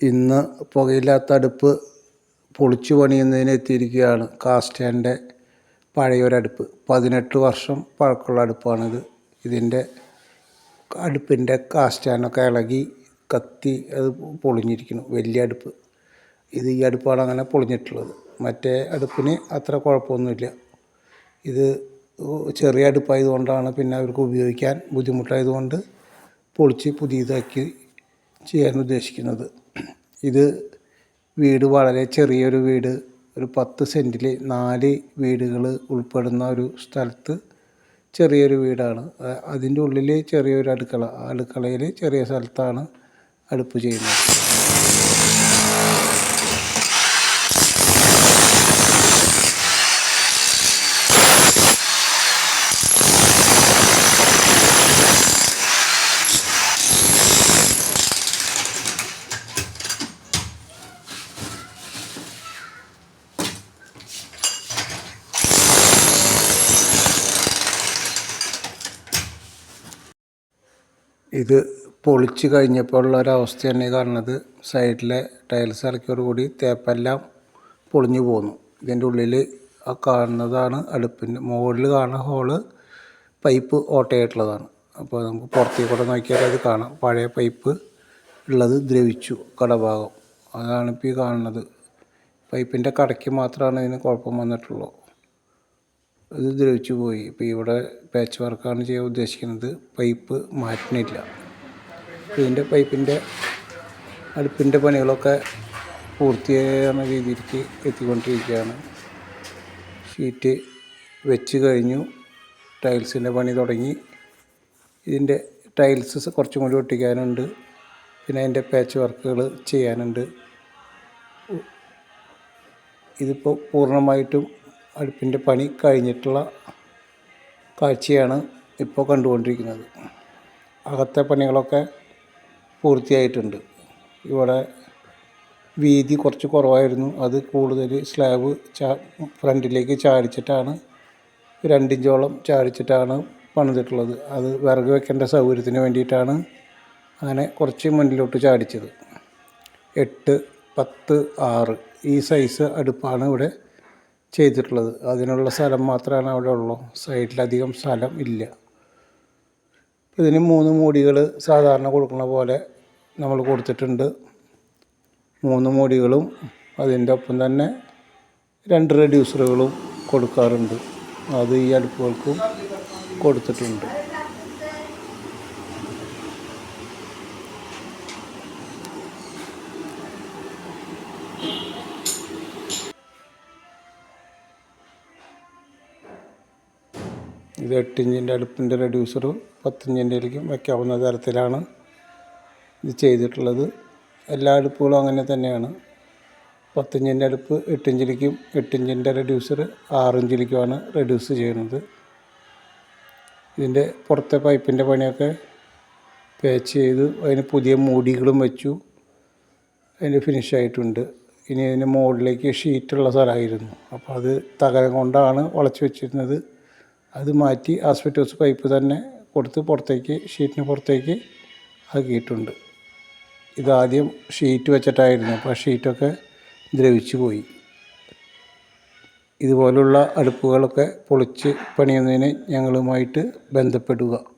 ഇന്ന് പുകയില്ലാത്ത അടുപ്പ് പൊളിച്ചു പണിയുന്നതിന് എത്തിയിരിക്കുകയാണ് കാസ്റ്റേന്റെ പഴയൊരടുപ്പ്. പതിനെട്ട് വർഷം പഴക്കമുള്ള അടുപ്പാണിത്. ഇതിന്റെ അടുപ്പിന്റെ കാസ്റ്റാനൊക്കെ ഇളകി കത്തി അത് പൊളിഞ്ഞിരിക്കുന്നു. വലിയ അടുപ്പ്. ഇത് ഈ അടുപ്പാണ് അങ്ങനെ പൊളിഞ്ഞിട്ടുള്ളത്. മറ്റേ അടുപ്പിന് അത്ര കുഴപ്പമൊന്നുമില്ല. ഇത് ചെറിയ അടുപ്പായതുകൊണ്ടാണ് പിന്നെ അവർക്ക് ഉപയോഗിക്കാൻ ബുദ്ധിമുട്ടായതുകൊണ്ട് പൊളിച്ച് പുതിയതാക്കി ചെയ്യാൻ ഉദ്ദേശിക്കുന്നത്. ഇത് വീട് വളരെ ചെറിയൊരു വീട്. ഒരു പത്ത് സെന്റിൽ നാല് വീടുകൾ ഉൾപ്പെടുന്ന ഒരു സ്ഥലത്ത് ചെറിയൊരു വീടാണ്. അതിന്റെ ഉള്ളിൽ ചെറിയൊരു അടുക്കള അടുക്കളയിൽ ചെറിയ സ്ഥലത്താണ് അടുപ്പ് ചെയ്യുന്നത്. ഇത് പൊളിച്ച് കഴിഞ്ഞപ്പോൾ ഉള്ള ഒരവസ്ഥ തന്നെ കാണുന്നത്. സൈഡിലെ ടൈൽസ് ഇറക്കിയോടുകൂടി തേപ്പെല്ലാം പൊളിഞ്ഞു പോന്നു. ഇതിന്റെ ഉള്ളിൽ ആ കാണുന്നതാണ് അടുപ്പിന്റെ മുകളിൽ കാണുന്ന ഹോൾ പൈപ്പ് ഓട്ടയായിട്ടുള്ളതാണ്. അപ്പോൾ നമുക്ക് പുറത്തേക്ക് കൂടെ നോക്കിയാൽ അത് കാണാം. പഴയ പൈപ്പ് ഉള്ളത് ദ്രവിച്ചു കടഭാഗം. അതാണ് ഇപ്പോൾ ഈ കാണുന്നത്. പൈപ്പിന്റെ കടയ്ക്ക് മാത്രമാണ് ഇതിന് കുഴപ്പം വന്നിട്ടുള്ളൂ. ഇത് ദ്രവിച്ചു പോയി. ഇപ്പോൾ ഇവിടെ പാച്ച് വർക്കാണ് ചെയ്യാൻ ഉദ്ദേശിക്കുന്നത്. പൈപ്പ് മാറ്റണില്ല. ഇതിന്റെ പൈപ്പിന്റെ അടുപ്പിന്റെ പണികളൊക്കെ പൂർത്തിയാകുന്ന രീതിയിലേക്ക് എത്തിക്കൊണ്ടിരിക്കുകയാണ്. ഷീറ്റ് വെച്ച് കഴിഞ്ഞു. ടൈൽസിന്റെ പണി തുടങ്ങി. ഇതിന്റെ ടൈൽസ് കുറച്ചും കൂടി ഒട്ടിക്കാനുണ്ട്. പിന്നെ അതിന്റെ പാച്ച് വർക്കുകൾ ചെയ്യാനുണ്ട്. ഇതിപ്പോൾ പൂർണമായിട്ടും അടുപ്പിന്റെ പണി കഴിഞ്ഞിട്ടുള്ള കാഴ്ചയാണ് ഇപ്പോൾ കണ്ടുകൊണ്ടിരിക്കുന്നത്. അകത്തെ പണികളൊക്കെ പൂർത്തിയായിട്ടുണ്ട്. ഇവിടെ വീതി കുറച്ച് കുറവായിരുന്നു. അത് കൂടുതൽ സ്ലാബ് ചാ ഫ്രണ്ടിലേക്ക് ചാടിച്ചിട്ടാണ് രണ്ടിഞ്ചോളം ചാടിച്ചിട്ടാണ് പണിതിട്ടുള്ളത്. അത് വിറക് വെക്കേണ്ട സൗകര്യത്തിന് വേണ്ടിയിട്ടാണ് അങ്ങനെ കുറച്ച് മുന്നിലോട്ട് ചാടിച്ചത് എട്ട് പത്ത് ആറ് ഈ സൈസ് അടുപ്പാണ് ഇവിടെ ചെയ്തിട്ടുള്ളത്. അതിനുള്ള സ്ഥലം മാത്രമാണ് അവിടെ ഉള്ളൂ. സൈഡിലധികം സ്ഥലം ഇല്ല. ഇതിന് മൂന്ന് മൂടികൾ സാധാരണ കൊടുക്കുന്ന പോലെ നമ്മൾ കൊടുത്തിട്ടുണ്ട്. മൂന്ന് മൂടികളും അതിന്റെ ഒപ്പം തന്നെ രണ്ട് റെഡ്യൂസറുകളും കൊടുക്കാറുണ്ട്. അത് ഈ അടുപ്പുകൾക്കും കൊടുത്തിട്ടുണ്ട്. ഇത് എട്ടിഞ്ചിന്റെ അടുപ്പിന്റെ റെഡ്യൂസർ പത്തിഞ്ചിന്റെയിലേക്കും വയ്ക്കാവുന്ന തരത്തിലാണ് ഇത് ചെയ്തിട്ടുള്ളത്. എല്ലാ അടുപ്പുകളും അങ്ങനെ തന്നെയാണ്. പത്തിഞ്ചിന്റെ അടുപ്പ് എട്ടിഞ്ചിലേക്കും എട്ടിഞ്ചിന്റെ റെഡ്യൂസർ ആറിഞ്ചിലേക്കുമാണ് റെഡ്യൂസ് ചെയ്യുന്നത്. ഇതിന്റെ പുറത്തെ പൈപ്പിന്റെ പണിയൊക്കെ പാച്ച് ചെയ്ത് അതിന് പുതിയ മൂടികളും വെച്ചു. അതിന് ഫിനിഷ് ആയിട്ടുണ്ട്. ഇനി അതിന് മുകളിലേക്ക് ഷീറ്റുള്ള സ്ഥലമായിരുന്നു. അപ്പോൾ അത് തകരം കൊണ്ടാണ് വളച്ച് വെച്ചിരുന്നത്. അത് മാറ്റി ആസ്പെറ്റോസ് പൈപ്പ് തന്നെ കൊടുത്ത് പുറത്തേക്ക് ഷീറ്റിന് പുറത്തേക്ക് ആക്കിയിട്ടുണ്ട് ഇതാദ്യം ഷീറ്റ് വെച്ചിട്ടായിരുന്നു. അപ്പോൾ ഷീറ്റൊക്കെ ദ്രവിച്ചു പോയി. ഇതുപോലുള്ള അടുപ്പുകളൊക്കെ പൊളിച്ച് പണിയുന്നതിന് ഞങ്ങളുമായിട്ട് ബന്ധപ്പെടുക.